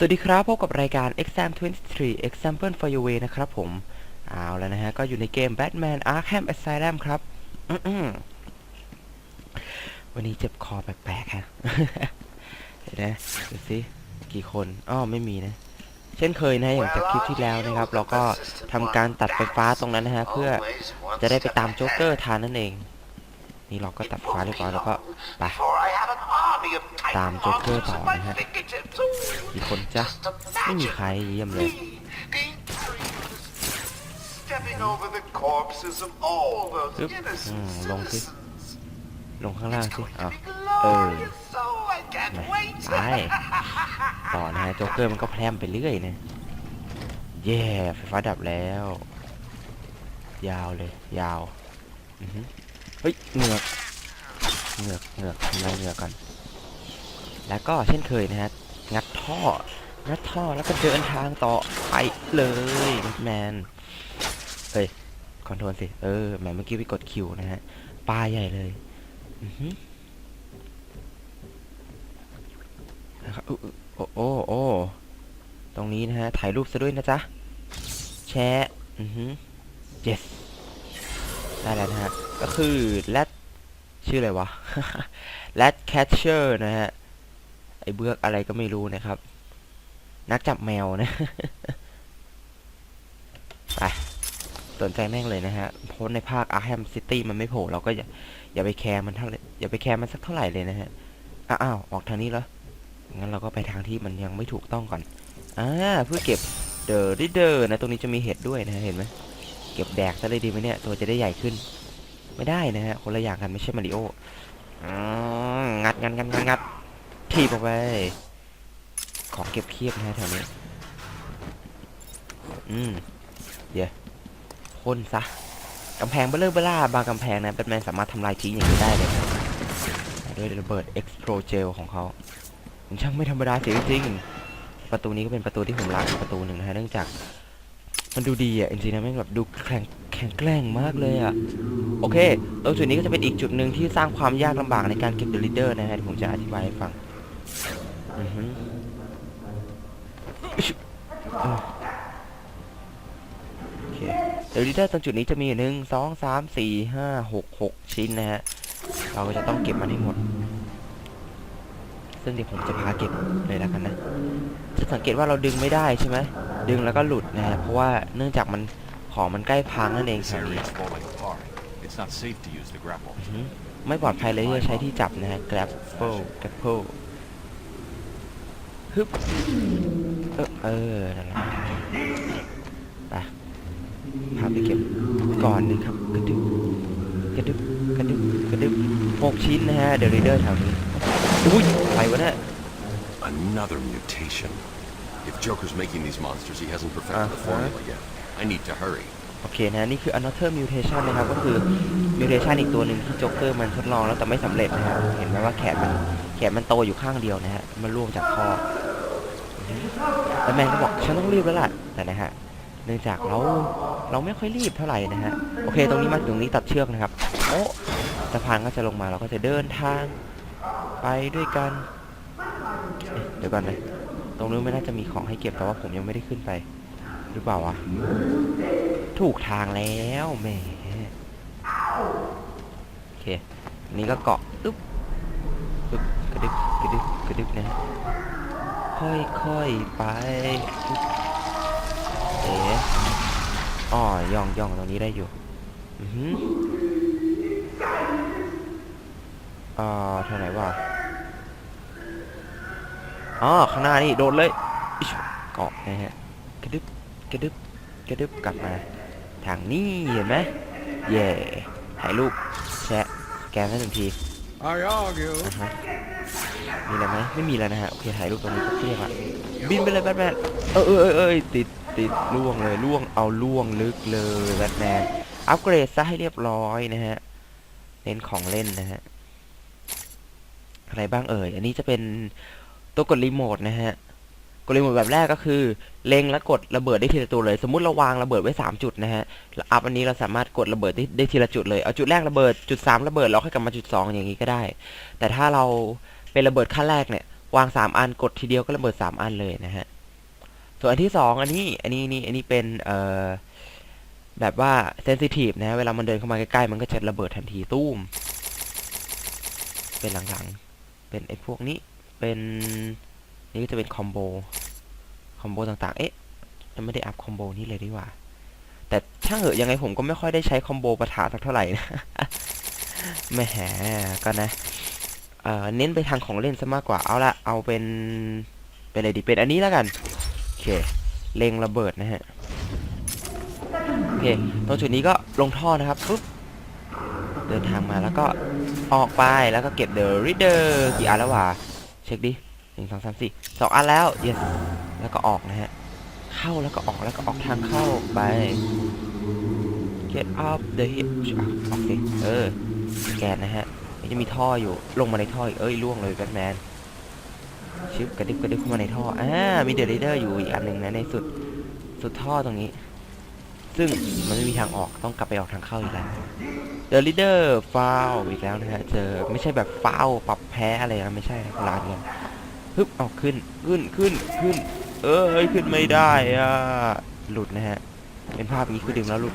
สวัสดีครับ พบกับรายการ Exam 23 Example for Your Way นะครับผม เอาแล้วนะฮะ ก็อยู่ในเกม Batman Arkham Asylum ครับวันนี้เจ็บคอแปลกๆฮะเดี๋ยวนะดูสิกี่คนอ้อไม่มีนะ เช่นเคยนะอย่างจากคลิปที่แล้วนะครับ เราก็ทำการตัดไฟฟ้าตรงนั้นนะฮะ เพื่อจะได้ไปตามโจ๊กเกอร์ทานนั่นเอง นี่เราก็ตัดไฟฟ้าเรียบร้อยแล้วก็ไป ตามโจ๊กเกอร์ต่อนะฮะกี่คนจ๊ะไม่มีใครเยี่ยมเลย Stepping over the corpses of all those innocent citizens. ลงข้างล่างสิอ้าว to be เออไปต่อนะฮะโจ๊กเกอร์มันก็แพร่มไปเรื่อยนะเย่ไฟฟ้าดับแล้ว ยาวเลย ยาวเฮ้ยเหงือกเหงือกเหงือกทำลายเหงือกก่อน แล้วก็เช่นเคยนะฮะ งัดท่อ งัดท่อแล้วก็เดินทางต่อไปเลยแมน เฮ้ย คอนโทรลสิ เออแหมเมื่อกี้ไปกดคิวนะฮะปลาใหญ่เลยอือหือนะครับอือโอ้โอ้โอ้ตรงนี้นะฮะ ถ่ายรูปซะด้วยนะจ๊ะ แชะอือหือ yes ได้แล้วนะฮะ ก็คือแรดชื่ออะไรวะแรดแคชเชอร์นะฮะ อเบือกอะไรก็ไม่รู้นะครับ นักจับแมวนะไปสนใจแม่งเลยนะฮะเพราะในภาค Arkham City มันไม่โผล่เราก็อย่าอย่าไปแคร์มันเท่าอย่าไปแคร์มันสักเท่าไหร่เลยนะฮะอ้าวออกทางนี้แล้วงั้นเราก็ไปทางที่มันยังไม่ถูกต้องก่อนอ่าเพื่อเก็บเดอร์ดิเดอร์นะตรงนี้จะมีเห็ดด้วยนะะเห็นไหมเก็บแดกซะเลยดีไหมเนี่ยตัวจะได้ใหญ่ขึ้น ไม่ได้นะฮะคนละอย่างกันไม่ใช่มาริโออืมงัดงัดงัดงัด งัดทีบออกไป ของเก็บเพียบนะฮะแถวนี้ อืม เดี๋ยวพ่นซะกำแพงเบลเลอร์เบล่าบางกำแพงนะแบทแมนสามารถทำลายทิ้งอย่างนี้ได้เลยด้วยระเบิด Explo Gel ของเขามันช่างไม่ธรรมดาเสียจริงๆประตูนี้ก็เป็นประตูที่ผมรักอีกประตูหนึ่งนะฮะเนื่องจาก มันดูดีอะจริงๆนะแม่งแบบดูแข็งแข็งแกร่งมากเลยอะโอเคตรงจุดนี้ก็จะเป็นอีกจุดหนึ่งที่สร้างความยากลำบากในการเก็บเดลิเดอร์นะฮะผมจะอธิบายให้ฟัง โอเคเดลิเดอร์ตรงจุดนี้จะมีหนึ่งสองสามสี่ห้าหกหกชิ้นนะฮะ เราก็จะต้องเก็บมันให้หมด ซึ่งเดี๋ยวผมจะพาเก็บเลยแล้วกันนะ จะสังเกตว่าเราดึงไม่ได้ใช่ไหม ดึงแล้วก็หลุดนะฮะ เพราะว่าเนื่องจากมันของมันใกล้พังนั่นเองแถ This ว area นี้ is falling apart. It's not safe to use the grapple. อือหือไม่ปลอดภัยเลยที่จะใช้ที่จับนะฮะ grapple grapple ฮึบเออเออนั่นแหละไปพาไปเก็บก่อนเลยครับกระดึบกระดึบกระดึบกระดึบหกชิ้นนะฮะเดลิเดอร์แถวนี้อุ้ยอะไรวะเนี่ย Another mutation. If Joker's making these monsters, he hasn't perfected the Uh-huh. formula yet. I need to hurry. โอเคนะนี่คือ another mutation นะครับ ก็คือ mutation อีกตัวหนึ่งที่โจ๊กเกอร์มันทดลองแล้วแต่ไม่สำเร็จนะฮะเห็นไหมว่าแขนมัน แขนมันโตอยู่ข้างเดียวนะฮะ มันร่วงจากคอแล้วแมนก็บอกฉันต้องรีบแล้วล่ะ แต่นะฮะ เนื่องจากเราเราไม่ค่อยรีบเท่าไหร่นะฮะ โอเค ตรงนี้มาถึงนี้ตัดเชือกนะครับ โอ้สะพานก็จะลงมาเราก็จะเดินทางไปด้วยกันเเดี๋ยวก่อนนะ ตรงนู้นไม่น่าจะมีของให้เก็บแต่ว่าผมยังไม่ได้ขึ้นไป หรือเปล่าวะ ถูกทางแล้วแหมโอเค นี่ก็เกาะอึ๊บ ระดึบกระดึบกระดึบนะฮะค่อยๆไปอึ๊บเอ๋อ๋อย่องย่องตรงนี้ได้อยู่อือหืออ่าทางไหนวะอ๋อข้างหน้านี่โดดเลยอิ๊ชเกาะนะฮะกระดึบกระดึบกระดึบกลับมา ทางนี้เห็นไหมเย่ถ่ายรูปแชะสแกนให้หนึ่งที I argue. อะฮะ มีอะไรไหมไม่มีแล้วนะฮะ โอเคถ่ายรูปตรงนี้ก็เรียกละบินไปเลยแบทแมนเออเออเออเออติดติดล่วงเลยล่วงเอาล่วงลึกเลยแบทแมน อัปเกรดซะให้เรียบร้อยนะฮะ เน้นของเล่นนะฮะ อะไรบ้างเอ่ย อันนี้จะเป็นตัวกดรีโมทนะฮะ กดรีโมทแบบแรกก็คือเล็งแล้วกดระเบิดได้ทีละตัวเลย สมมติเราวางระเบิดไว้ 3 จุดนะฮะแล้วอัพอันนี้เราสามารถกดระเบิดได้ได้ทีละจุดเลย เอาจุดแรกระเบิด จุด 3 ระเบิดแล้วค่อยกลับมาจุด 2 อย่างนี้ก็ได้ แต่ถ้าเรา เป็นระเบิดขั้นแรกเนี่ยวางสามอันกดทีเดียวก็ระเบิดสามอันเลยนะฮะ ส่วนอันที่สองอันนี้อันนี้นี่อันนี้เป็นเอ่อแบบว่าเซนซิทีฟนะเวลามันเดินเข้ามาใกล้ๆมันก็จะระเบิดทันทีตุ้ม เป็นหลังๆ เป็นไอ้พวกนี้เป็นนี่ก็จะเป็นคอมโบคอมโบต่างๆ เอ๊ะยังไม่ได้อัพคอมโบนี้เลยดีกว่า แต่ช่างเหอะยังไงผมก็ไม่ค่อยได้ใช้คอมโบปะทะสักเท่าไหร่นะไม่แหก็นะ เน้นไปทางของเล่นซะมากกว่า เอาละเอาเป็น เป็นอะไรดี เป็นอันนี้แล้วกัน โอเค เล็งระเบิดนะฮะ โอเค ตรงจุดนี้ก็ลงท่อนะครับ ปุ๊บ เดินทางมาแล้วก็ออกไป แล้วก็เก็บ The Reader กี่อันแล้ววะ เช็คดิหนึ่งสองสามสี่สองอันแล้ว yes แล้วก็ออกนะฮะ เข้าแล้วก็ออกแล้วก็ออกทางเข้าไป get up the hill อะออกสิเออแกนนะฮะ มันจะมีท่ออยู่ ลงมาในท่ออีกเอ้ยล่วงเลยแบทแมน ชิบกระดิบกระดิบเข้ามาในท่อ อ่า มีเดอะ a เดอร์อยู่อีกอันหนึ่งนะในสุด สุดท่อตรงนี้ ซึ่งมันไม่มีทางออก ต้องกลับไปออกทางเข้าอีกแล้ว เดอะ a เดอร์ฟาวอีกแล้วนะฮะ เจอ ไม่ใช่แบบฟาวปรับแพ้อะไรนะ ไม่ใช่นะลานกันฮึบเอาขึ้น ขึ้น ขึ้น ขึ้น เอ้ย ขึ้นไม่ได้อะ หลุดนะฮะ เป็นภาพนี้คือดึงแล้วหลุด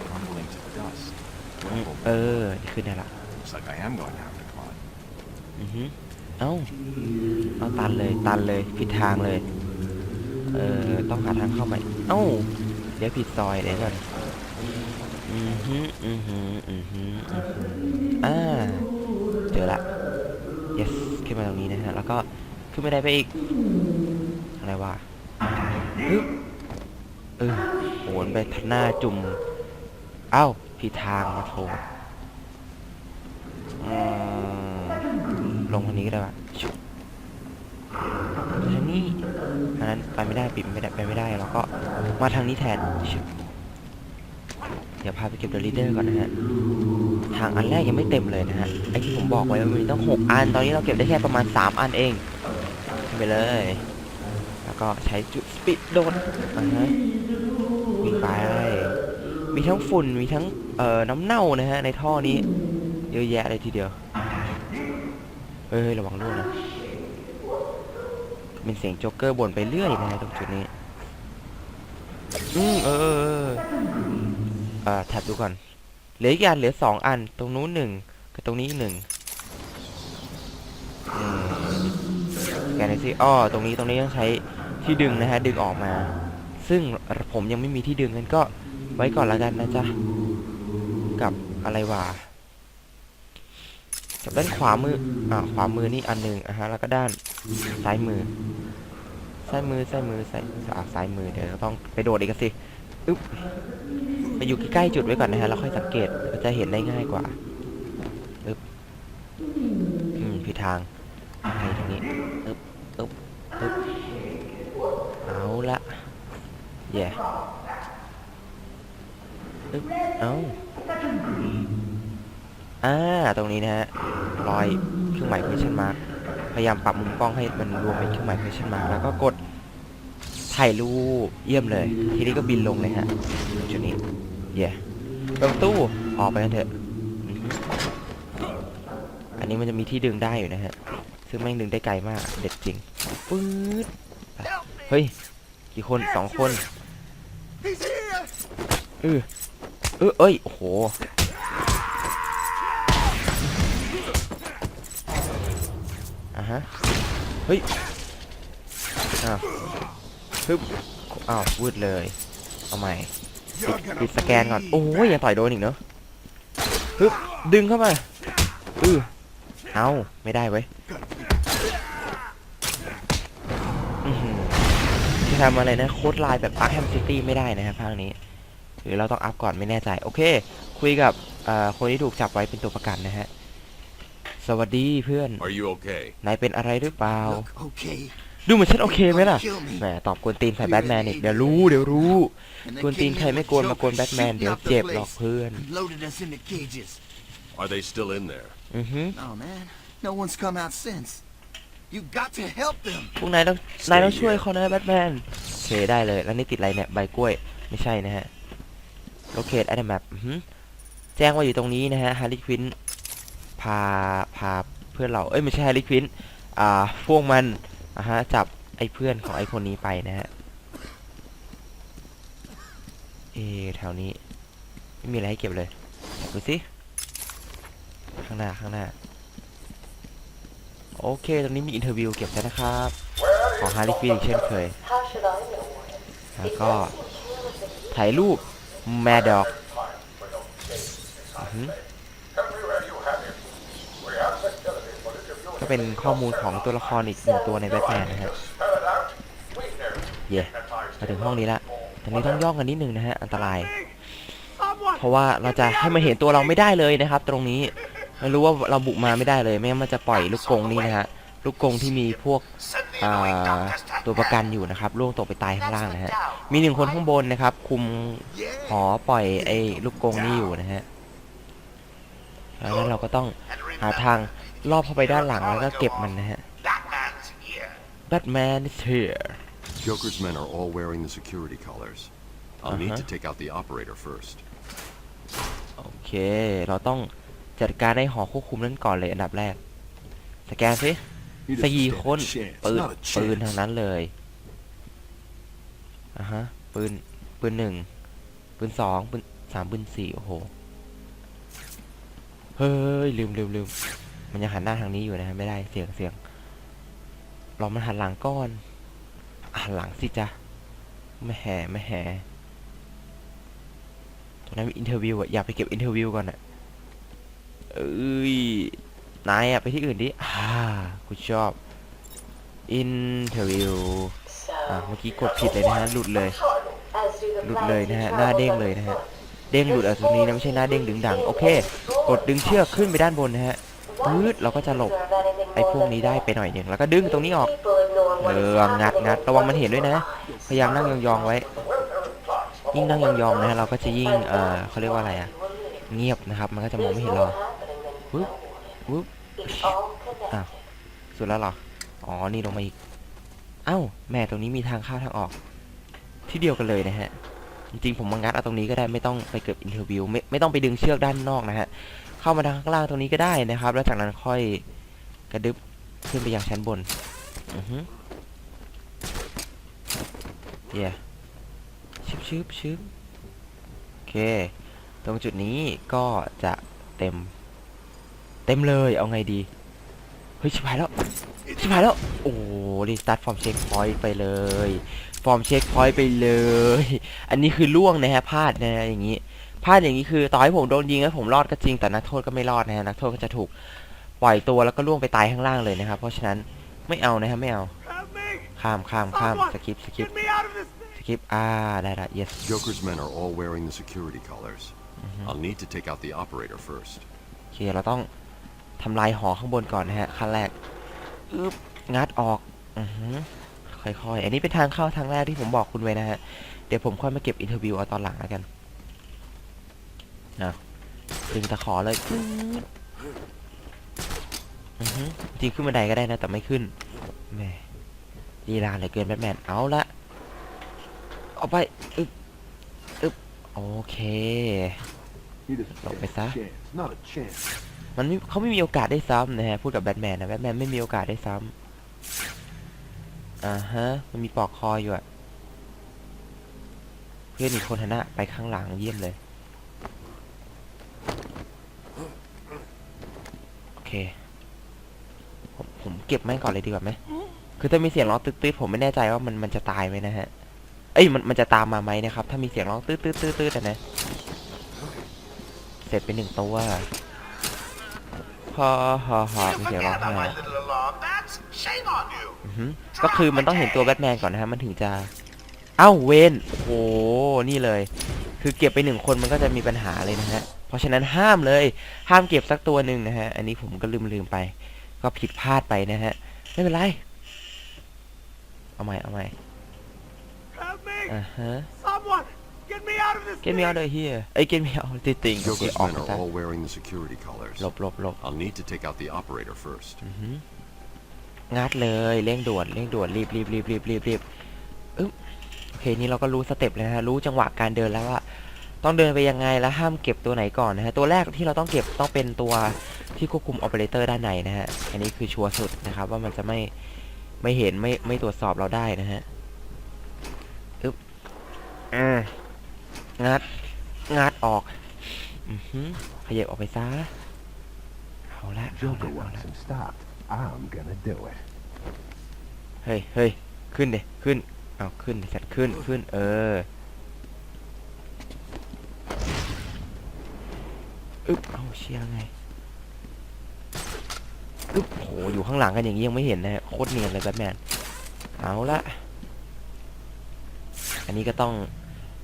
เออ ขึ้นได้ละ looks like I am going out. อือฮึเอ้าเอาตันเลยตันเลยผิดทางเลย เออต้องหาทางเข้าใหม่ เอ้า เดี๋ยวผิดซอยเดี๋ยวก่อนอือฮึอือฮึอือฮึอือฮึอ่าเจอละ yes ขึ้นมาตรงนี้นะฮะ แล้วก็ขึ้นไม่ได้ไปอีก อะไรวะฮึบเออโหนไปหน้าจุ่ม เอ้าผิดทางมาโถ ลงทางนี้ก็ได้ปะชุบทางนี้อันนั้นไปไม่ได้ปิดไม่ได้ไปไม่ได้แล้วก็มาทางนี้แทนชุบเดี๋ยวพาไปเก็บเดอะลีเดอร์ก่อนนะฮะ ทางอันแรกยังไม่เต็มเลยนะฮะ ไอที่ผมบอกไว้ว่ามันมีต้องหกอัน ตอนนี้เราเก็บได้แค่ประมาณสามอันเองไปเลย แล้วก็ใช้จุดสปีดโดดอ่าฮะวิ่งไป มีทั้งฝุ่น มีทั้งเอ่อน้ำเน่านะฮะในท่อนี้ เยอะแยะเลยทีเดียว เฮ้ยระวังด้วยนะเป็นเสียงโจ๊กเกอร์บ่นไปเรื่อยนะฮะตรงจุดนี้อืมเออเออเออแท็บดูก่อน เหลืออีกอันเหลือสองอัน ตรงนู้นหนึ่งกับตรงนี้หนึ่งแกนซิอ้อตรงนี้ตรงนี้ต้องใช้ที่ดึงนะฮะ ดึงออกมา ซึ่งผมยังไม่มีที่ดึงงั้นก็ไว้ก่อนละกันนะจ๊ะ กับอะไรวะ ด้านขวามืออ่าขวามือนี่อันหนึ่งอะฮะแล้วก็ด้านซ้ายมือซ้ายมือซ้ายมือซ้ายอ่าซ้ายมือเดี๋ยวเราต้องไปโดดอีกสิอึ๊บไปอยู่ใกล้ๆจุดไว้ก่อนนะฮะแล้วค่อยสังเกตจะเห็นได้ง่ายกว่าอึ๊บอืมผิดทางไปทางนี้อึ๊บอึ๊บอึ๊บเอาละแย่อึ๊บเอา อ่าตรงนี้นะฮะรอยเครื่องหมาย question mark พยายามปรับมุมกล้องให้มันรวมเป็นเครื่องหมาย question mark แล้วก็กดถ่ายรูปเยี่ยมเลย ทีนี้ก็บินลงเลยฮะจุดนี้เย่เปิดประตู้ออกไปกันเถอะอือฮึอันนี้มันจะมีที่ดึงได้อยู่นะฮะ ซึ่งแม่งดึงได้ไกลมาก เด็ดจริงปื๊ดไปเฮ้ย กี่คนสองคน He's here! เออเออเอ้ย โอ้โหะฮะ เฮ้ย อ้าวฮึบอ้าววืดเลย เอาใหม่ปิดปิดสแกนก่อน โอ้ยยังต่อยโดนอีกเนอะฮึบดึงเข้ามาอือเอาไม่ได้เว้ยจะทำอะไรนะ โค้ดไลน์แบบ Arkham City ไม่ได้นะครับภาคนี้ หรือเราต้องอัพก่อนไม่แน่ใจ โอเค คุยกับคนที่ถูกจับไว้เป็นตัวประกันนะฮะ สวัสดีเพื่อน Are you okay? นายเป็นอะไรหรือเปล่า Look, okay. ดูเหมือนฉันโอเคไหมล่ะ Kill me. แหมตอบกวนตีนใส่แบทแมนอีกเดี๋ยวรู้เดี๋ยวรู้ And กวน they ตีน came ใคร in ไม่ with กวนมากวน jokers แบทแมน shooting เดี๋ยว up the เจ็บหรอก place เพื่อน and loaded us into cages. Are they still in there? อือฮึ Oh man, no one's come out since. You got to help them. พวกนายต้องนายต้องช่วยเขานะแบทแมนโอเคได้เลย แล้วนี่ติดอะไรเนี่ย ใบกล้วย ไม่ใช่นะฮะ locate at the map อือฮึแจ้งว่าอยู่ตรงนี้นะฮะ ฮาร์ลีควิน พาพาเพื่อนเราเอ้ยไม่ใช่ฮร์ลีควินอ่าพวกมันอะฮะจับไอ้เพื่อนของไอ้คนนี้ไปนะฮะเอแถวนี้ไม่มีอะไรให้เก็บเลยดูสิข้างหน้าข้างหน้าโอเคตรงนี้มีอินเทอร์วิวเก็บแล้วนะครับ ของฮาร์ลีควินอีกเช่นเคย แล้วก็ถ่ายรูปแมดด็อก เป็นข้อมูลของตัวละครอีกหนึ่งตัวในแบทแมนนะฮะเย่มาถึงห้องนี้ละตรงนี้ต้องย่องกันนิดนึงนะฮะอันตราย เพราะว่าเราจะให้มันเห็นตัวเราไม่ได้เลยนะครับ ตรงนี้ไม่รู้ว่าเราบุกมาไม่ได้เลยไม่งั้นมันจะปล่อยลูกกงนี่นะฮะลูกกงที่มีพวกตัวประกันอยู่นะครับล่วงตกไปตายข้างล่างนะฮะมีหนึ่งคนข้างบนนะครับ คุมหอปล่อยไอ้ลูกกงนี่อยู่นะฮะแล้วนั้นเราก็ต้องหาทาง ลอบเข้าไปด้านหลังแล้วก็เก็บมันนะฮะ Batman's here. Batman is here Joker's men are all wearing the security collars. I'll need to Uh-huh. take out the operator first. โอเค เราต้องจัดการให้หอควบคุมนั้นก่อนเลยอันดับแรก สแกนสิ He สี่ doesn't stand คน a chance. ปืน Not a ปืน chance. ทางนั้นเลยอะฮะปืนปืนหนึ่งปืนสองปืนสามปืนสี่โอ้โห เฮ้ย ลืมลืมลืม มันยังหันหน้าทางนี้อยู่นะฮะไม่ได้เสียงเสียงเรามันหันหลังก้อนอหันหลังสิจ๊ะไม่แห่ไม่แห่ตรงนั้นมีอินเทอร์วิวอะอยากไปเก็บอินเทอร์วิวก่อนอะเอ้ยนายอะไปที่อื่นดิอ่ากูชอบอินเทอร์วิวอะเมื่อกี้กดผิดเลยนะฮะหลุดเลยหลุดเลยนะฮะหน้าเด้งเลยนะฮะเด้งหลุดอะตรงนี้นะไม่ใช่หน้าเด้งดึงดังโอเค กดดึงเชือกขึ้นไปด้านบนนะฮะ ปื๊ดเราก็จะหลบไอ้พวกนี้ได้ไปหน่อยหนึ่งแล้วก็ดึงตรงนี้ออกเอองัดงัดระวังมันเห็นด้วยนะ พยายามนั่งยองๆไว้ ยิ่งนั่งยองๆนะฮะเราก็จะยิ่งเออเขาเรียกว่าอะไรอะเงียบนะครับ มันก็จะมองไม่เห็นเราวึบวึบอะสุดแล้วหรออ๋อนี่ลงมาอีกเอ้าแม่ตรงนี้มีทางเข้าทางออก ที่เดียวกันเลยนะฮะจริงผมมางัดเอาตรงนี้ก็ได้ไม่ต้องไปเกิดอินเทอร์วิวไม่ไม่ต้องไปดึงเชือกด้านนอกนะฮะ เข้ามาทางข้างล่างตรงนี้ก็ได้นะครับ แล้วจากนั้นค่อยกระดึบขึ้นไปยังชั้นบนอือฮึเย่ชึบชึบชึบโอเค ตรงจุดนี้ก็จะเต็ม เต็มเลยเอาไงดี เฮ้ย ชิบหายแล้ว ชิบหายแล้ว โอ้รีสตาร์ทฟอร์มเช็คพอยต์ไปเลย ฟอร์มเช็คพอยต์ไปเลย อันนี้คือล่วงนะฮะพลาดนะฮะอย่างนี้ พลาดอย่างนี้คือ ต่อให้ผมโดนยิงแล้วผมรอดก็จริงแต่นักโทษก็ไม่รอดนะฮะนักโทษก็จะถูกปล่อยตัวแล้วก็ล่วงไปตายข้างล่างเลยนะครับ เพราะฉะนั้นไม่เอานะฮะไม่เอา Help me! ข้ามข้ามข้ามสกิปสกิป Get me out of this สกิปอ่าได้ละ yes Joker's men are all wearing the security collars. Mm-hmm. I'll need to take out the operator first. โอเคเราต้องทำลายหอข้างบนก่อนนะฮะขั้นแรกอึ๊บงัดออกอือฮึค่อยๆ อันนี้เป็นทางเข้าทางแรกที่ผมบอกคุณไว้นะฮะ เดี๋ยวผมค่อยมาเก็บอินเทอร์วิวเอาตอนหลังแล้วกัน นะดึงตะขอเลยจริงขึ้นบันไดก็ได้นะแต่ไม่ขึ้นแม่ลีลาเหลือเกินแบทแมนเอาละเอาไปอึ๊บอึ๊บโอเค He doesn't Don't stand miss a that. chance. Not a chance. มันมเขาไม่มีโอกาสได้ซ้ำนะฮะพูดกับแบทแมนนะแบทแมนไม่มีโอกาสได้ซ้ำอ่าฮะมันมีปลอกคออยู่อะเพื่อนอีกคนหนหน้าไปข้างหลังเยี่ยมเลย โอเค ผมผมเก็บแม่งก่อนเลยดีกว่าไหมคือถ้ามีเสียงร้องตืดๆผมไม่แน่ใจว่ามันมันจะตายไหมนะฮะ เอ้ยมันมันจะตามมาไหมนะครับ ถ้ามีเสียงร้องตืดตืดตืดตืดอะนะ เสร็จไปหนึ่งตัวพอฮอฮอมีเสียงร้องไห้ก็คือมันต้องเห็นตัวแบทแมนก่อนนะฮะ มันถึงจะ เอ้าเวนโอ้โห นี่เลย คือเก็บไปหนึ่งคนมันก็จะมีปัญหาเลยนะฮะ เพราะฉะนั้นห้ามเลย ห้ามเก็บสักตัวหนึ่งนะฮะ อันนี้ผมก็ลืมลืมไป ก็ผิดพลาดไปนะฮะ ไม่เป็นไร เอาใหม่ เอาใหม่ Help me! อ่าฮะ Someone! Get me out of this get me out of here เอ้ย get me out of this thing โอเค Joker's ออก men ไป are ซะ all wearing the security collars. หลบหลบหลบ I'll need to take out the operator first. อือหืองัดเลยเร่งด่วนเร่งด่วนรีบรีบรีบรีบรีบรีบอึ๊บ โอเคนี่เราก็รู้สเต็ปแล้วนะฮะรู้จังหวะการเดินแล้วว่าต้องเดินไปยังไงแล้วห้ามเก็บตัวไหนก่อนนะฮะตัวแรกที่เราต้องเก็บต้องเป็นตัวที่ควบคุมออเปอเรเตอร์ด้านในนะฮะอันนี้คือชัวร์สุดนะครับว่ามันจะไม่ไม่เห็นไม่ไม่ตรวจสอบเราได้นะฮะอึ๊บอ่างัดงัดออกอือหือขยับออกไปซะเอาละเอา Joker ละเอา wants ละ him stopped. I'm gonna do it. เฮ้ยเฮ้ยขึ้นเดขึ้น เอาขึ้นดิสัตว์ขึ้นขึ้น เอออึ๊บเอาเชียร์ไงอึ๊บโหอยู่ข้างหลังกันอย่างนี้ยังไม่เห็นนะโคตรเนียนเลยแบทแมนเอาละอันนี้ก็ต้อง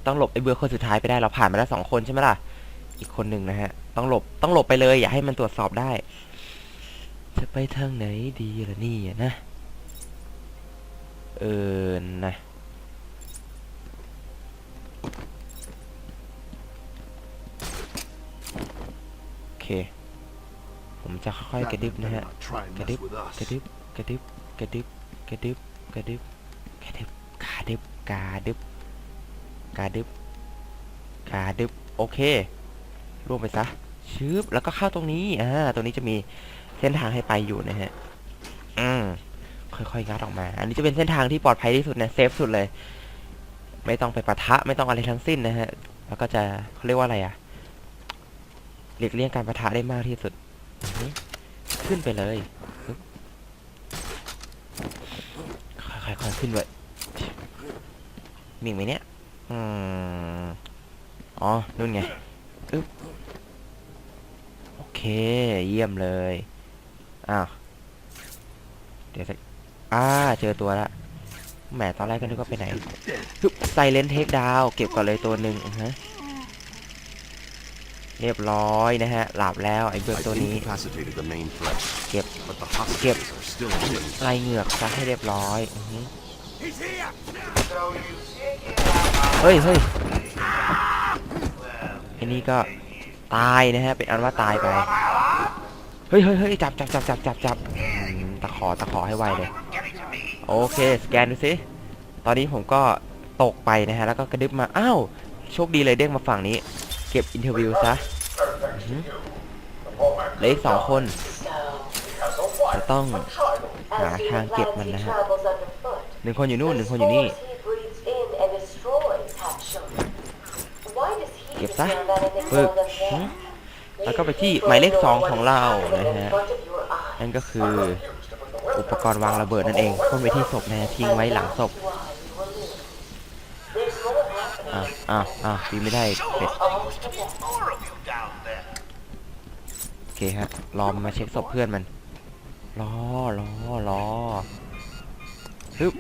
ต้องหลบไอ้เบอร์คนสุดท้ายไปได้เราผ่านมาแล้วสองคนใช่ไหมล่ะ อีกคนหนึ่งนะฮะ ต้องหลบต้องหลบไปเลย อย่าให้มันตรวจสอบได้ จะไปทางไหนดีล่ะนี่อะนะ เออนะโอเค ผมจะค่อยๆกระดึบนะฮะ Try and Get mess it, with us. กระดึบกระดึบกระดึบกระดึบกระดึบกระดึบกาดึบกาดึบกาดึบกาดึบโอเคร่วมไปซะชืบแล้วก็เข้าตรงนี้อ่าตรงนี้จะมีเส้นทางให้ไปอยู่นะฮะอืม ค่อยๆงัดออกมา อันนี้จะเป็นเส้นทางที่ปลอดภัยที่สุดนะเซฟสุดเลย ไม่ต้องไปปะทะไม่ต้องอะไรทั้งสิ้นนะฮะ แล้วก็จะเขาเรียกว่าอะไรอะหลีกเลี่ยงการปะทะได้มากที่สุด ขึ้นไปเลย ค่อยๆขึ้นไปมีไหมเนี่ยอืมอ๋อนู่นไงอึ๊บโอเค เยี่ยมเลย อ้าว เดี๋ยวสัก อ่าเจอตัวละแหมตอนแรกก็นึกว่าไปไหนไซเลนเทคดาวเก็บก่อนเลยตัวหนึ่งฮะเรียบร้อยนะฮะ หลับแล้วไอ้เบิร์ตัวนี้ incapacitated the main threat, เก็บ but the hostages are still in the ไล่เหงือกซะให้เรียบร้อยอฮเฮ้ยเฮ้ยไอ้นี่ก็ตายนะฮะ เป็นอันว่าตายไป เฮ้ยเฮ้ยเฮ้ยจับจับจับจับจับจับตะขอตะขอให้ไวเลย โอเคสแกนดูสิตอนนี้ผมก็ตกไปนะฮะแล้วก็กระดึบมาอ้าวโชคดีเลยเด้งมาฝั่งนี้ เก็บอินเทอร์วิวซะเหลืออีกสองคนจะต้องหาทางเก็บมันนะฮะหนึ่งคนอยู่นู่นหนึ่งคนอยู่นี่ เก็บซะปึ๊กแล้วก็ไปที่หมายเลขสองของเรานะฮะนั่นก็คือ อุปกรณ์วางระเบิดนั่นเองพ่นไปที่ศพนะฮะทิ้งไว้หลังศพอ้าวอ้าวอ้าวปีนไม่ได้เป็ดโอเคฮะรอมันมาเช็คศพเพื่อนมันรอรอรอ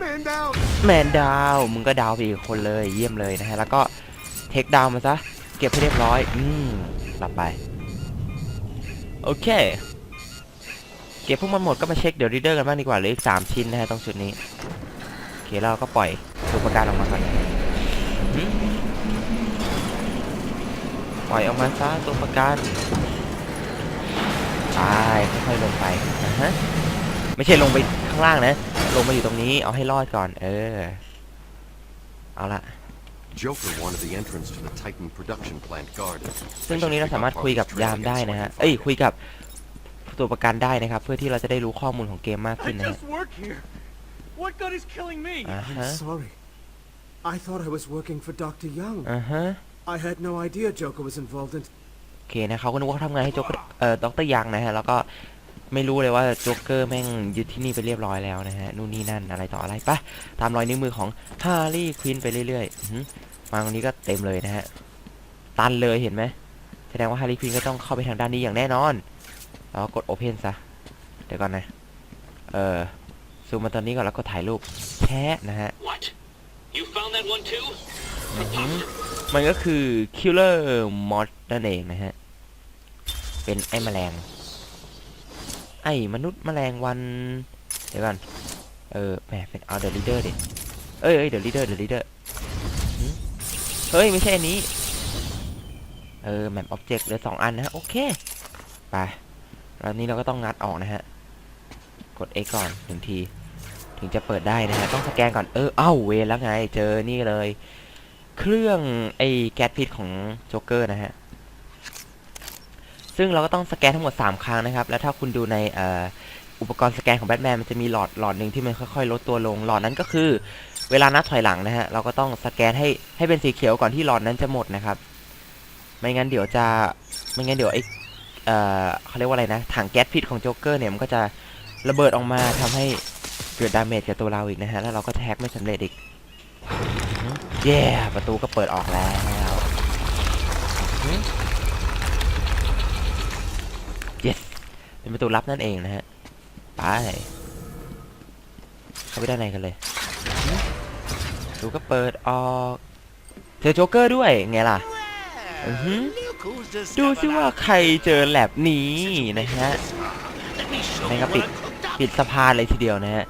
Man down! แมนดาวมึงก็ดาวไปอีกคนเลยเยี่ยมเลยนะฮะแล้วก็เทคดาวมาซะเก็บให้เรียบร้อย อืมหลับไป โอเค ก็บพวกมันหมดก็มาเช็คเดี๋ยวรีเดอร์กันบ้างดีกว่าเหลืออีกสามชิ้นนะฮะตรงจุดนี้โอเคแล้วเราก็ปล่อยตัวประกันออกมาก่อนอืมปล่อยออกมาซะตัวประกันไปค่อยๆลงไปนะฮะไม่ใช่ลงไปข้างล่างนะ ลงมาอยู่ตรงนี้เอาให้รอดก่อน เออ เอาละ Joker wanted the entrance to the Titan production plant guarded. ซึ่งตรงนี้เราสามารถคุยกับยามได้นะฮะ เอ้ยคุยกับ ตัวประกันได้นะครับ เพื่อที่เราจะได้รู้ข้อมูลของเกมมากขึ้นนะฮะ work here. What good is killing me? อ่าฮะ Sorry. I thought I was working for Dr. Young. อ่าฮะ I had no idea Joker was involved in. โอเคนะเขาก็นึกว่าเขาทำงานให้โจ๊กเกอร์เอ่อด็อกเตอร์ยังนะฮะ แล้วก็ไม่รู้เลยว่าโจ๊กเกอร์แม่งยึดที่นี่ไปเรียบร้อยแล้วนะฮะ นู่นนี่นั่นอะไรต่ออะไรปะตามรอยนิ้วมือของฮาร์ลีย์ควินไปเรื่อยๆอื้อหือมาตรงนี้ก็เต็มเลยนะฮะ ตันเลยเห็นไหม แสดงว่าฮาร์ลีย์ควินก็ต้องเข้าไปทางด้านนี้อย่างแน่นอน แล้วก็กดโอเพนซะ เดี๋ยวก่อนนะ เออซูมมาตอนนี้ก่อนแล้วก็ถ่ายรูปแชะนะฮะ What? You found that one too? อือหือมันก็คือ Killer Mod นั่นเองนะฮะ เป็นไอ้แมลง ไอ้มนุษย์แมลงวัน เดี๋ยวก่อน เออแหมเป็นเอาเดอะลีเดอร์ดิเอ้ยเอ้ยเดอะลีเดอร์เดอะลีเดอร์เฮ้ย ไม่ใช่อันนี้ เออแมปออบเจกต์เหลือสองอันนะฮะโอเค ไป แล้วนี้เราก็ต้องงัดออกนะฮะ กด X ก่อนหนึ่งที ถึงจะเปิดได้นะฮะ ต้องสแกนก่อน เออ เอ้าเวแล้วไง เจอนี่เลย เครื่องไอ้แก๊สพิษของโจ๊กเกอร์นะฮะ ซึ่งเราก็ต้องสแกนทั้งหมด 3 ครั้งนะครับ แล้วถ้าคุณดูในอุปกรณ์สแกนของแบทแมนมันจะมีหลอดหลอดหนึ่งที่มันค่อยๆ ลดตัวลง หลอดนั้นก็คือ เวลานับถอยหลังนะฮะ เราก็ต้องสแกนให้ให้เป็นสีเขียวก่อนที่หลอดนั้นจะหมดนะครับ ไม่งั้นเดี๋ยวจะ ไม่งั้นเดี๋ยวไอ เอ่อเขาเรียกว่าอะไรนะ ถังแก๊สพิษของโจ๊กเกอร์เนี่ยมันก็จะระเบิดออกมาทำให้เกิดดาเมจกับตัวเราอีกนะฮะ แล้วเราก็แท็กไม่สำเร็จอีกเย้ประตูก็เปิดออกแล้ว yes เป็นประตูลับนั่นเองนะฮะ ไป เข้าไปด้านในกันเลยประตูก็เปิดออก เจอโจ๊กเกอร์ด้วย ไงล่ะ อือหือ ดูซิว่าใครเจอแลบนี้นะฮะนี่ก็ปิดปิดสะพานเลยทีเดียวนะฮะ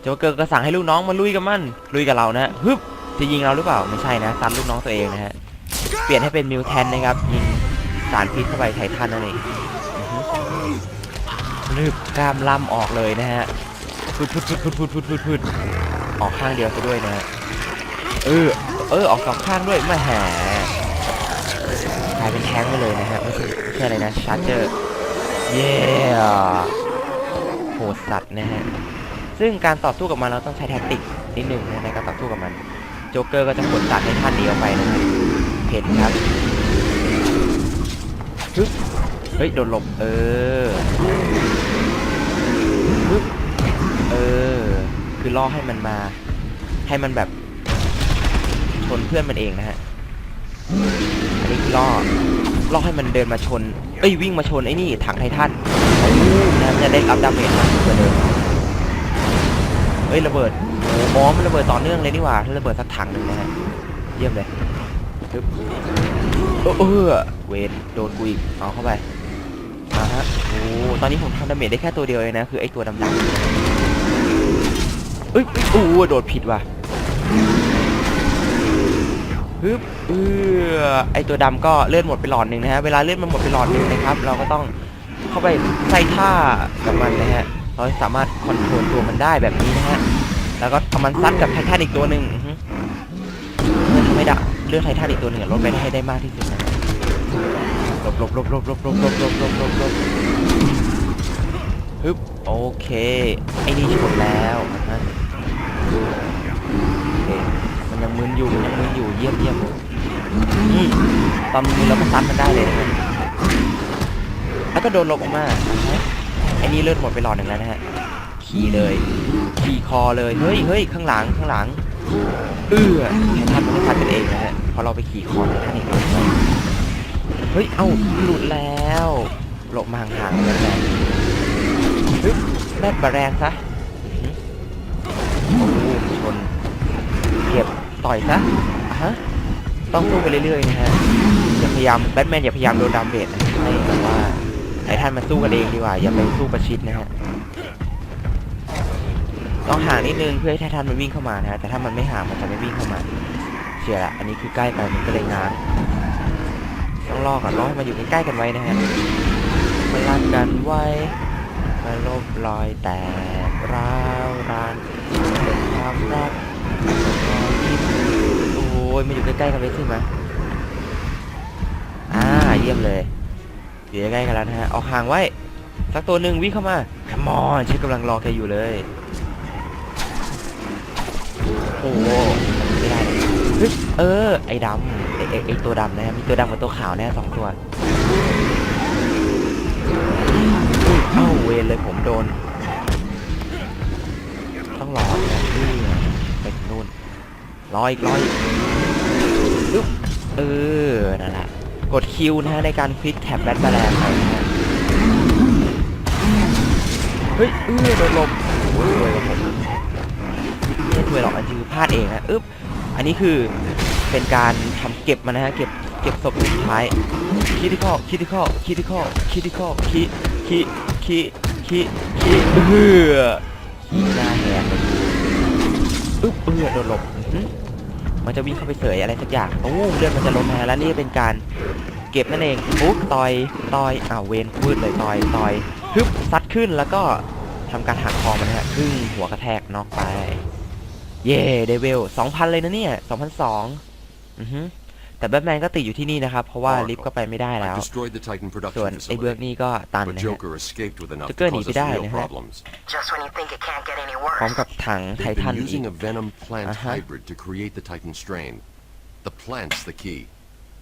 โจ๊กเกอร์ก็สั่งให้ลูกน้องมาลุยกับมันลุยกับเรานะฮึบจะยิงเราหรือเปล่าไม่ใช่นะซัดลูกน้องตัวเองนะฮะเปลี่ยนให้เป็นมิวแทนนะครับยิงสารพิษเข้าไปไททันนั่นเองอือหือนึบกล้ามล่ำออกเลยนะฮะพุดพุดพุดพุดพุดพุดพุดพุดออกข้างเดียวซะด้วยนะฮะเออเออออกสองข้างด้วยไม่แหกลายเป็นแท้งไปเลยนะฮะไม่ใช่ไม่อะไรนะชาร์เจอร์เย้โหดสัตว์นะฮะซึ่งการต่อสู้กับมันเราต้องใช้แท็กติกนิดนึงในการต่อสู้กับมัน โจ๊กเกอร์ก็จะกดสัตัดให้ท่านนี้ออกไปนะครับเห็นครับฮึบเฮ้ยโดนหลบเออฮึบเออ คือล่อให้มันมา ให้มันแบบชนเพื่อนมันเองนะฮะ ล่อล่อให้มันเดินมาชน เอ้ยวิ่งมาชนไอ้นี่ถังไททันนะมันจะได้รับดาเมจมากกว่าเดิมเฮ้ยระเบิดโอ้โหมันระเบิดต่อเนื่องเลยนี่หว่าถ้าระเบิดสักถังหนึ่งนะฮะเยี่ยมเลยปึ๊บเออเวนโดนกูอีกเอาเข้าไปมาฮะโอ้ตอนนี้ผมทำดาเมจได้แค่ตัวเดียวเองนะคือไอ้ตัวดำๆเอ้ยโอ้โหโดดผิดว่ะ ฮึบเออไอตัวดำก็เลื่อนหมดไปหลอดหนึ่งนะฮะเวลาเลื่อนมันหมดไปหลอดหนึ่งนะครับ เราก็ต้องเข้าไปใส่ท่ากับมันนะฮะเราสามารถคอนโทรลตัวมันได้แบบนี้นะฮะแล้วก็ทำมันซัดกับไททันอีกตัวหนึ่งเพื่อทำให้ดะเลือดไททันอีกตัวหนึ่งลดไปให้ได้มากที่สุดนะลบลบลบลบลบลบลบลบลบลบลบฮึบโอเคไอ้นี่ชนแล้วนะฮะ มันยังมึนอยู่ยังมึนอยู่เยี่ยมเยี่ยมอืมตอนมึนเราก็ซัดมันได้เลยนะแล้วก็โดนหลบออกมาไอ้นี่เลือดหมดไปหลอดหนึ่งแล้วนะฮะขี่เลยขี่คอเลยเฮ้ยเฮ้ยข้างหลังข้างหลังเอื้อแทนทันมันทันกันเองนะฮะพอเราไปขี่คอทนทันอีกเฮ้ยเอ้าหลุดแล้วหลบมาห่างๆแล้วแหละแม่บะแรงซะ ต่อยซะอะฮะต้องสู้ไปเรื่อยๆนะฮะอย่าพยายามแบทแมนอย่าพยายามโดนดาเมจนะให้แบบว่าไอ้ท่านมาสู้กันเองดีกว่า อย่าไปสู้ประชิดนะฮะต้องห่างนิดนึงเพื่อให้ไททันมันวิ่งเข้ามานะฮะแต่ถ้ามันไม่ห่างมันจะไม่วิ่งเข้ามาเชียละอันนี้คือใกล้ไปมันก็เลยง้างต้องรอก่อนรอให้มันอยู่ใกล้ๆกันไว้นะฮะมาลันกันไว้มาลบรอยแตกร้าวรานเป็นความรัก อ้ยมาอยู่ใกล้ๆกันไว้สิมาอ่าเยี่ยมเลยอยู่ใกล้ๆกันแล้วนะฮะออกห่างไว้ สักตัวหนึ่งวิ่งเข้ามา come on ฉันกำลังรอแกอยู่เลยโอ้โหไม่ได้เออ ไอ้ดำไอ้ไอ้ตัวดำนะฮะมีตัวดำกับตัวขาวแนะฮะสองตัวอุ้ยเอ้าเวรเลยผมโดน ต้องรอนะนี่ไปนู่นรออีกรออีก อึ๊บเออ นั่นแหละ กดคิวนะฮะในการคลิกแท็บแบทแบลนไปนะฮะเฮ้ยเออโดนลมโอ้ยรวยกว่าผมไม่ถวยหรอกอันนี้คือพลาดเองนะอึ๊บ อันนี้คือเป็นการทำเก็บมานะฮะ เก็บ เก็บศพสุดท้ายคิดิคอคิดิคอคิดิคอคิดิคอคิคิคิคิคิเอือหน้าแหกเลยอึ๊บเอือโดนหลบอื้ มันจะวิ่งเข้าไปเสยอะไรสักอย่างโอ้เลือดมันจะลดนะแล้วนี่เป็นการเก็บนั่นเองปุ๊บต่อยต่อยอ้าวเวนพืดเลยต่อยต่อยฮึบซัดขึ้นแล้วก็ทำการหักคอมันนะฮะครึ่งหัวกระแทกนอกไป เย่เดวิลสองพันเลยนะเนี่ยสองพันสองอือฮึ แต่แต่แบทแมนก็ติดอยู่ที่นี่นะครับ เพราะว่าลิฟต์ก็ไปไม่ได้แล้ I ว destroyed the Titan ส่วน production ไอ้เบิร์ก facility. นี่ก็ตัน But นะฮะ Joker escaped with enough to Joker cause หนี us ไปได้ real นะฮะ problems. Just when you think it can't get any พร้อม worse. กับถังไท They've ทัน been อีก using a venom plant Uh-huh. hybrid to create the Titan strain. The plant's the key.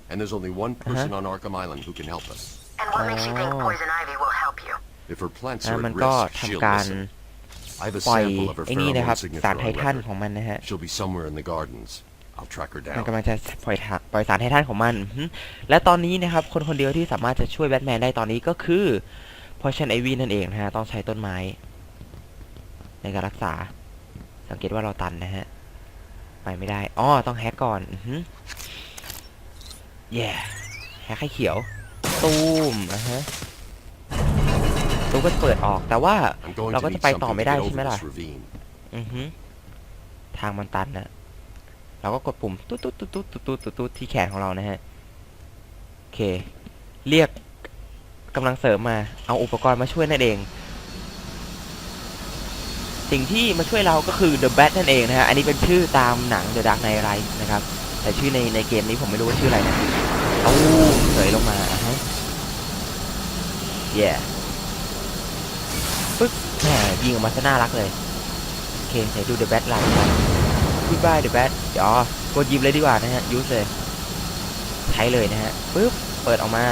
And there's only one person on Arkham Island who can help us. And what makes you think Oh. Poison Ivy will help you? If her plants อ่า are มัน at ก็ risk, she'll ทำการ listen. I have a ปล่อย sample of her ไอ้นี่นะครับ pheromone สาร signature ไท on ทัน record. ของมันนะฮะ She'll be somewhere in the gardens. I'll track her มัน down. กำลังจะปล่อยทะปล่อยสารไททันของมันอื้อหือและตอนนี้นะครับคนคนเดียวที่สามารถจะช่วยแบทแมนได้ตอนนี้ก็คือพอชันไอวีนั่นเองนะฮะต้องใช้ต้นไม้ ในการรักษา สังเกตว่าเราตันนะฮะ ไปไม่ได้อ๋อต้องแฮกก่อนอือหือแย่แฮกให้เขียว ตูมนะฮะตูมก็จะเปิดออกแต่ว่า I'm going เรา to ก็ need จะไปต่อ something ไม่ to ได้ get ใช่ไหม over ล่ะ this ravine. อือฮึทางมันตันนะ เราก็กดปุ่มตุ๊ดตุ๊ดตุ๊ดตุ๊ดตุ๊ดตุ๊ดตุ๊ดตุ๊ดที่แขนของเรานะฮะโอเค เรียกกำลังเสริมมา เอาอุปกรณ์มาช่วยนั่นเอง สิ่งที่มาช่วยเราก็คือ The Bat นั่นเองนะฮะ อันนี้เป็นชื่อตามหนัง The Dark Knight Rise นะครับ แต่ชื่อในในเกมนี้ผมไม่รู้ว่าชื่ออะไรนะเอาเสยลงมาอะฮะแย่ปึ๊บแหมยิงออกมาซะน่ารักเลย โอเคไหนดู The Bat ลาย Goodbye The Bat เดี๋ยวกดยิบเลยดีกว่านะฮะยูสเลยใช้เลยนะฮะปึ๊บเปิดออกมา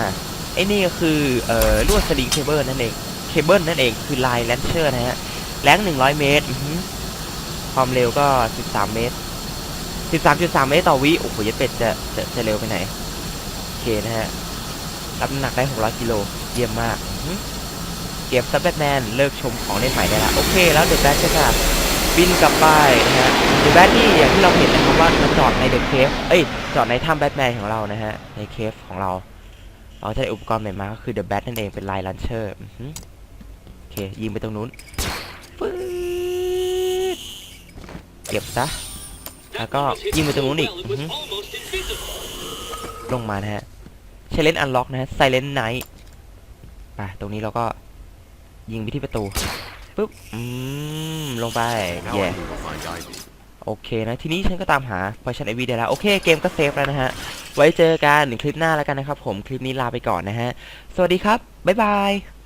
ไอ้นี่ก็คือเอ่อลวดสลิงเคเบิลนั่นเองเคเบิลนั่นเองคือไลน์แลนเชอร์นะฮะแรง100เมตรอื้อหือความเร็วก็13เมตร13.3เมตรต่อวิโอ้โหยัดเป็ดจะจะจะเร็วไปไหนโอเคนะฮะรับน้ำหนักได้600กิโลเยี่ยมมากเก็บซับแบทแมนเลิกชมของเล่นใหม่ได้ละโอเคแล้วเดอะแบทก็จะ บินกลับไปนะฮะเดอแบทนี่อย่างที่เราเห็นนะครับว่ามันจอดในเดอะเคฟเอ้ยจอดในถ้ำแบทแมนของเรานะฮะในเคฟของเราเราจะได้อุปกรณ์ใหม่มาก็คือเดอะแบทนั่นเองเป็นไลน์ลันเชอร์โอเคยิงไปตรงนู้นฟืดเก็บซะ That Got one was hidden you with the so Monique. well, it was Mhm. almost invisible. ลงมานะฮะเชเลนอันล็อกนะฮะไซเลนไนท์ไปตรงนี้เราก็ยิงไปที่ประตู ปุ๊บอืมลงไปแย่โอเคนะ ทีนี้ฉันก็ตามหาพอชันไอวีได้แล้ว โอเคเกมก็เซฟแล้วนะฮะ ไว้เจอกันคลิปหน้าแล้วกันนะครับผมคลิปนี้ลาไปก่อนนะฮะ สวัสดีครับ บ๊ายบาย